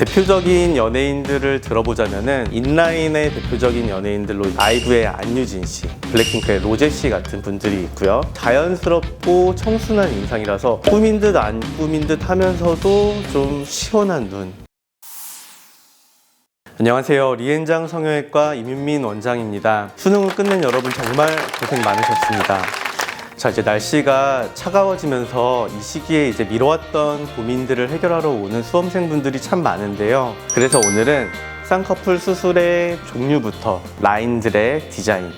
대표적인 연예인들을 들어보자면은 인라인의 대표적인 연예인들로 아이브의 안유진 씨, 블랙핑크의 로제 씨 같은 분들이 있고요. 자연스럽고 청순한 인상이라서 꾸민 듯 안 꾸민 듯 하면서도 좀 시원한 눈. 안녕하세요. 리엔장 성형외과 이민민 원장입니다. 수능을 끝낸 여러분 정말 고생 많으셨습니다. 자, 이제 날씨가 차가워지면서 이 시기에 이제 미뤄왔던 고민들을 해결하러 오는 수험생분들이 참 많은데요. 그래서 오늘은 쌍꺼풀 수술의 종류부터 라인들의 디자인,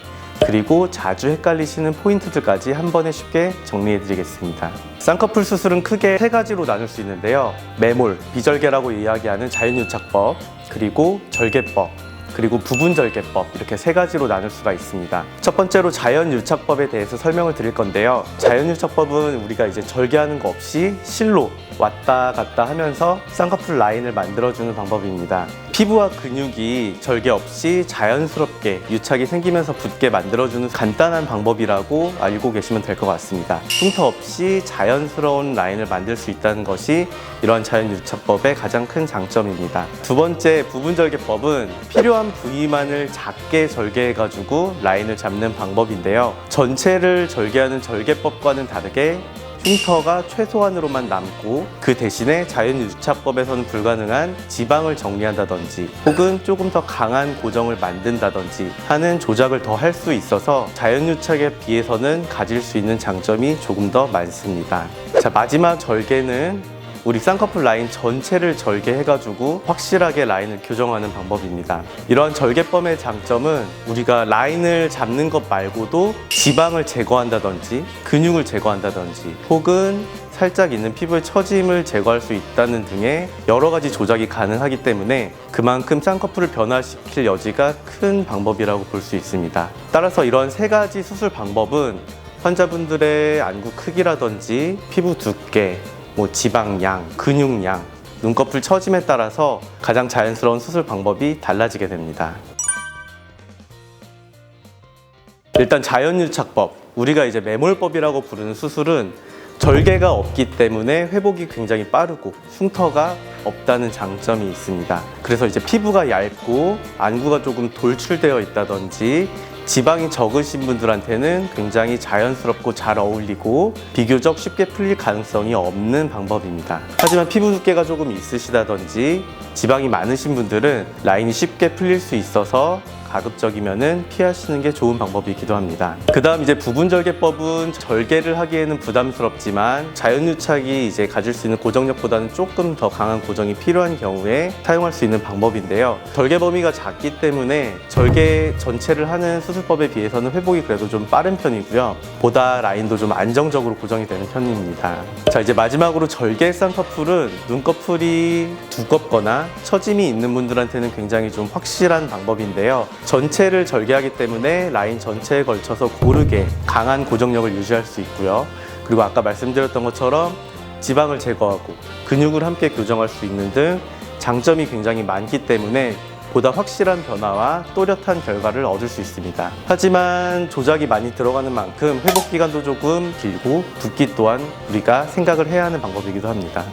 그리고 자주 헷갈리시는 포인트들까지 한 번에 쉽게 정리해 드리겠습니다. 쌍꺼풀 수술은 크게 세 가지로 나눌 수 있는데요. 매몰, 비절개라고 이야기하는 자연유착법, 그리고 절개법, 그리고 부분절개법 이렇게 세 가지로 나눌 수가 있습니다. 첫 번째로 자연유착법에 대해서 설명을 드릴 건데요. 자연유착법은 우리가 이제 절개하는 거 없이 실로 왔다 갔다 하면서 쌍꺼풀 라인을 만들어주는 방법입니다. 피부와 근육이 절개 없이 자연스럽게 유착이 생기면서 붙게 만들어주는 간단한 방법이라고 알고 계시면 될 것 같습니다. 흉터 없이 자연스러운 라인을 만들 수 있다는 것이 이러한 자연 유착법의 가장 큰 장점입니다. 두 번째 부분 절개법은 필요한 부위만을 작게 절개해가지고 라인을 잡는 방법인데요. 전체를 절개하는 절개법과는 다르게 흉터가 최소한으로만 남고 그 대신에 자연유착법에서는 불가능한 지방을 정리한다든지 혹은 조금 더 강한 고정을 만든다든지 하는 조작을 더 할 수 있어서 자연유착에 비해서는 가질 수 있는 장점이 조금 더 많습니다. 자, 마지막 절개는 우리 쌍꺼풀 라인 전체를 절개해가지고 확실하게 라인을 교정하는 방법입니다. 이런 절개법의 장점은 우리가 라인을 잡는 것 말고도 지방을 제거한다든지 근육을 제거한다든지 혹은 살짝 있는 피부의 처짐을 제거할 수 있다는 등의 여러 가지 조작이 가능하기 때문에 그만큼 쌍꺼풀을 변화시킬 여지가 큰 방법이라고 볼 수 있습니다. 따라서 이런 세 가지 수술 방법은 환자분들의 안구 크기라든지 피부 두께, 뭐 지방량, 근육량, 눈꺼풀 처짐에 따라서 가장 자연스러운 수술 방법이 달라지게 됩니다. 일단 자연유착법, 우리가 이제 매몰법이라고 부르는 수술은 절개가 없기 때문에 회복이 굉장히 빠르고 흉터가 없다는 장점이 있습니다. 그래서 이제 피부가 얇고 안구가 조금 돌출되어 있다든지 지방이 적으신 분들한테는 굉장히 자연스럽고 잘 어울리고 비교적 쉽게 풀릴 가능성이 없는 방법입니다. 하지만 피부 두께가 조금 있으시다든지 지방이 많으신 분들은 라인이 쉽게 풀릴 수 있어서 가급적이면은 피하시는 게 좋은 방법이기도 합니다. 그 다음 이제 부분 절개법은 절개를 하기에는 부담스럽지만 자연유착이 이제 가질 수 있는 고정력보다는 조금 더 강한 고정이 필요한 경우에 사용할 수 있는 방법인데요. 절개 범위가 작기 때문에 절개 전체를 하는 수술법에 비해서는 회복이 그래도 좀 빠른 편이고요. 보다 라인도 좀 안정적으로 고정이 되는 편입니다. 자 이제 마지막으로 절개 쌍꺼풀은 눈꺼풀이 두껍거나 처짐이 있는 분들한테는 굉장히 좀 확실한 방법인데요. 전체를 절개하기 때문에 라인 전체에 걸쳐서 고르게 강한 고정력을 유지할 수 있고요. 그리고 아까 말씀드렸던 것처럼 지방을 제거하고 근육을 함께 교정할 수 있는 등 장점이 굉장히 많기 때문에 보다 확실한 변화와 또렷한 결과를 얻을 수 있습니다. 하지만 조작이 많이 들어가는 만큼 회복 기간도 조금 길고 붓기 또한 우리가 생각을 해야 하는 방법이기도 합니다.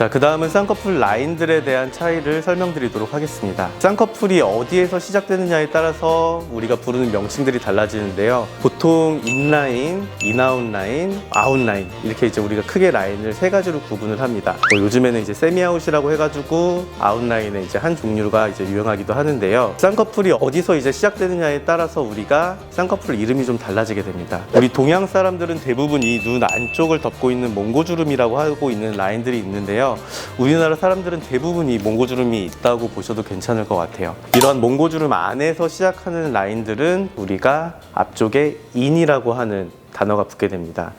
자, 그 다음은 쌍꺼풀 라인들에 대한 차이를 설명드리도록 하겠습니다. 쌍꺼풀이 어디에서 시작되느냐에 따라서 우리가 부르는 명칭들이 달라지는데요. 보통 인라인, 인아웃 라인, 아웃 라인 이렇게 이제 우리가 크게 라인을 세 가지로 구분을 합니다. 뭐 요즘에는 이제 세미아웃이라고 해가지고 아웃 라인의 이제 한 종류가 이제 유행하기도 하는데요. 쌍꺼풀이 어디서 이제 시작되느냐에 따라서 우리가 쌍꺼풀 이름이 좀 달라지게 됩니다. 우리 동양 사람들은 대부분 이 눈 안쪽을 덮고 있는 몽고주름이라고 하고 있는 라인들이 있는데요. 우리나라 사람들은 대부분 이 몽고주름이 있다고 보셔도 괜찮을 것 같아요. 이러한 몽고주름 안에서 시작하는 라인들은 우리가 앞쪽에 인이라고 하는 단어가 붙게 됩니다.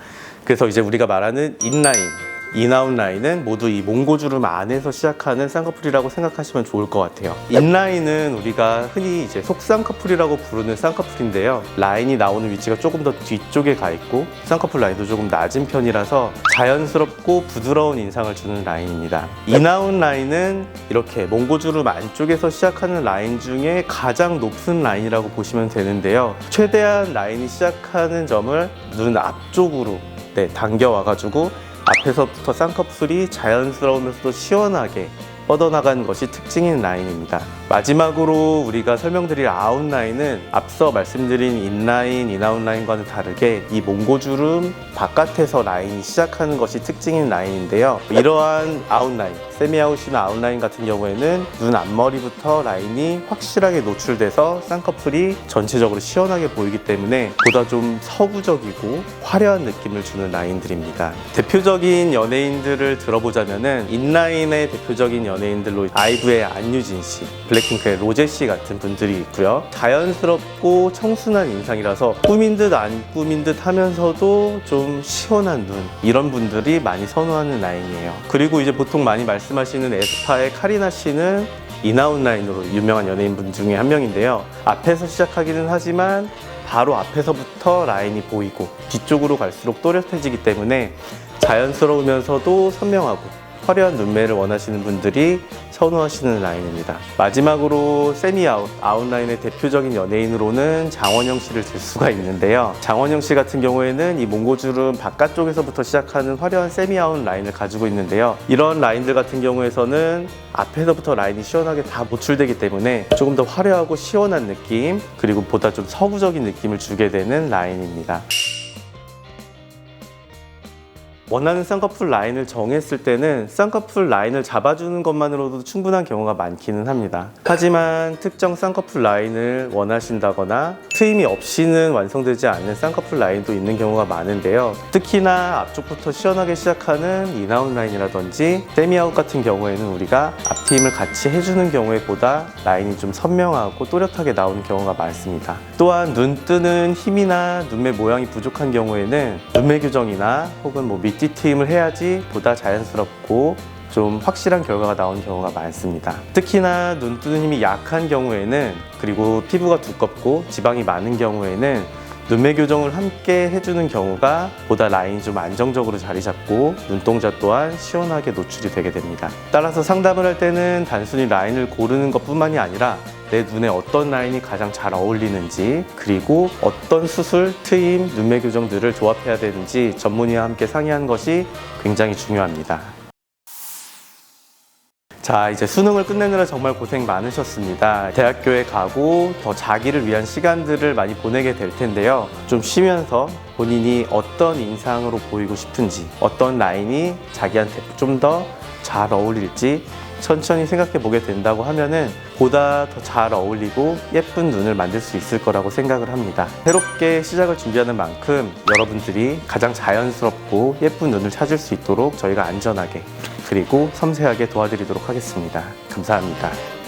그래서 이제 우리가 말하는 인라인, 인아웃 라인은 모두 이 몽고주름 안에서 시작하는 쌍꺼풀이라고 생각하시면 좋을 것 같아요. 인라인은 우리가 흔히 이제 속쌍꺼풀이라고 부르는 쌍꺼풀인데요. 라인이 나오는 위치가 조금 더 뒤쪽에 가 있고 쌍꺼풀 라인도 조금 낮은 편이라서 자연스럽고 부드러운 인상을 주는 라인입니다. 인아웃 라인은 이렇게 몽고주름 안쪽에서 시작하는 라인 중에 가장 높은 라인이라고 보시면 되는데요. 최대한 라인이 시작하는 점을 눈 앞쪽으로 네, 당겨와가지고 앞에서부터 쌍꺼풀이 자연스러우면서도 시원하게 뻗어나가는 것이 특징인 라인입니다. 마지막으로 우리가 설명드릴 아웃라인은 앞서 말씀드린 인라인, 인아웃라인과는 다르게 이 몽고주름 바깥에서 라인이 시작하는 것이 특징인 라인인데요. 이러한 아웃라인, 세미아웃이나 아웃라인 같은 경우에는 눈 앞머리부터 라인이 확실하게 노출돼서 쌍꺼풀이 전체적으로 시원하게 보이기 때문에 보다 좀 서구적이고 화려한 느낌을 주는 라인들입니다. 대표적인 연예인들을 들어보자면은 인라인의 대표적인 연예인들로 아이브의 안유진 씨, 블랙 핑크의 로제 씨 같은 분들이 있고요. 자연스럽고 청순한 인상이라서 꾸민 듯 안 꾸민 듯 하면서도 좀 시원한 눈 이런 분들이 많이 선호하는 라인이에요. 그리고 이제 보통 많이 말씀하시는 에스파의 카리나 씨는 인아웃 라인으로 유명한 연예인 분 중에 한 명인데요. 앞에서 시작하기는 하지만 바로 앞에서부터 라인이 보이고 뒤쪽으로 갈수록 또렷해지기 때문에 자연스러우면서도 선명하고 화려한 눈매를 원하시는 분들이 선호하시는 라인입니다. 마지막으로 세미 아웃, 아웃라인의 대표적인 연예인으로는 장원영 씨를 들 수가 있는데요. 장원영 씨 같은 경우에는 이 몽고주름 바깥쪽에서부터 시작하는 화려한 세미 아웃 라인을 가지고 있는데요. 이런 라인들 같은 경우에서는 앞에서부터 라인이 시원하게 다 노출되기 때문에 조금 더 화려하고 시원한 느낌, 그리고 보다 좀 서구적인 느낌을 주게 되는 라인입니다. 원하는 쌍꺼풀 라인을 정했을 때는 쌍꺼풀 라인을 잡아주는 것만으로도 충분한 경우가 많기는 합니다. 하지만 특정 쌍꺼풀 라인을 원하신다거나 트임이 없이는 완성되지 않는 쌍꺼풀 라인도 있는 경우가 많은데요. 특히나 앞쪽부터 시원하게 시작하는 인아웃 라인이라든지 세미아웃 같은 경우에는 우리가 앞트임을 같이 해주는 경우에 보다 라인이 좀 선명하고 또렷하게 나오는 경우가 많습니다. 또한 눈 뜨는 힘이나 눈매 모양이 부족한 경우에는 눈매 교정이나 혹은 뭐 밑 뒤트임을 해야지 보다 자연스럽고 좀 확실한 결과가 나오는 경우가 많습니다. 특히나 눈 뜨는 힘이 약한 경우에는 그리고 피부가 두껍고 지방이 많은 경우에는 눈매 교정을 함께 해주는 경우가 보다 라인이 좀 안정적으로 자리 잡고 눈동자 또한 시원하게 노출이 되게 됩니다. 따라서 상담을 할 때는 단순히 라인을 고르는 것 뿐만이 아니라 내 눈에 어떤 라인이 가장 잘 어울리는지 그리고 어떤 수술, 트임, 눈매 교정들을 조합해야 되는지 전문의와 함께 상의하는 것이 굉장히 중요합니다. 자, 이제 수능을 끝내느라 정말 고생 많으셨습니다. 대학교에 가고 더 자기를 위한 시간들을 많이 보내게 될 텐데요. 좀 쉬면서 본인이 어떤 인상으로 보이고 싶은지, 어떤 라인이 자기한테 좀 더 잘 어울릴지 천천히 생각해 보게 된다고 하면은 보다 더 잘 어울리고 예쁜 눈을 만들 수 있을 거라고 생각을 합니다. 새롭게 시작을 준비하는 만큼 여러분들이 가장 자연스럽고 예쁜 눈을 찾을 수 있도록 저희가 안전하게 그리고 섬세하게 도와드리도록 하겠습니다. 감사합니다.